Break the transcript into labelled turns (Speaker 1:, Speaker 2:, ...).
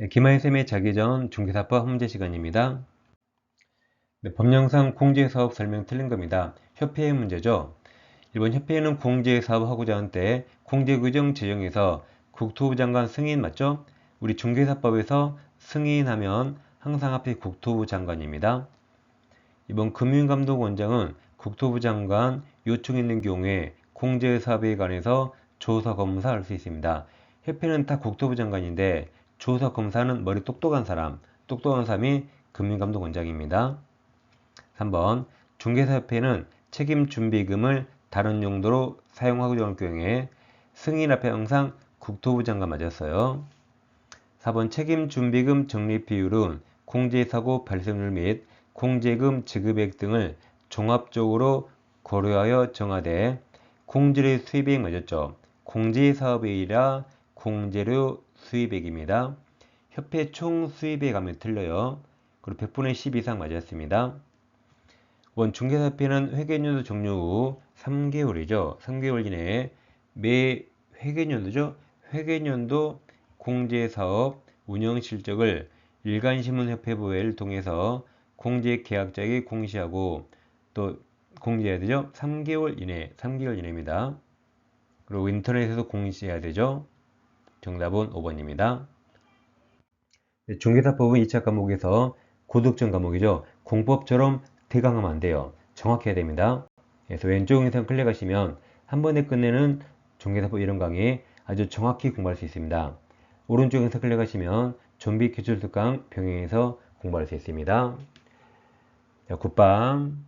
Speaker 1: 네, 김하희쌤의 자기 전 중개사법 문제 시간입니다. 네, 법령상 공제사업 설명 틀린 겁니다. 협회의 문제죠. 일본 협회는 공제사업 하고자 할때 공제규정 제정에서 국토부 장관 승인 맞죠? 우리 중개사법에서 승인하면 항상 앞에 국토부 장관입니다. 이번 금융감독원장은 국토부 장관 요청이 있는 경우에 공제사업에 관해서 조사 검사할 수 있습니다. 협회는 다 국토부 장관인데 조사 검사는 머리 똑똑한 사람, 똑똑한 사람이 금융감독 원장입니다. 3번 중개사협회는 책임준비금을 다른 용도로 사용하고자 할 경우에 승인 앞에 항상 국토부 장관 맞았어요. 4번 책임준비금 적립 비율은 공제사고 발생률 및 공제금 지급액 등을 종합적으로 고려하여 정하되 공제료 수입액 맞았죠. 공제사업이라 공제료 수입액입니다. 협회 총 수입액 하면 틀려요. 그리고 100분의 10 이상 맞았습니다. 원 중개사협회는 회계연도 종료 후 3개월이죠. 3개월 이내에 매 회계연도죠. 회계연도 공제사업 운영 실적을 일간신문협회부회를 통해서 공제계약자에게 공시하고 또 공지해야 되죠. 3개월 이내, 3개월 이내입니다. 그리고 인터넷에서 공시해야 되죠. 정답은 5번입니다. 중개사법은 2차 과목에서 고득점 과목이죠. 공법처럼 대강하면 안 돼요. 정확해야 됩니다. 그래서 왼쪽 영상 클릭하시면 한 번에 끝내는 중개사법 이론 강의 아주 정확히 공부할 수 있습니다. 오른쪽 영상 클릭하시면 좀비 기술특강 병행해서 공부할 수 있습니다. 자, 굿밤.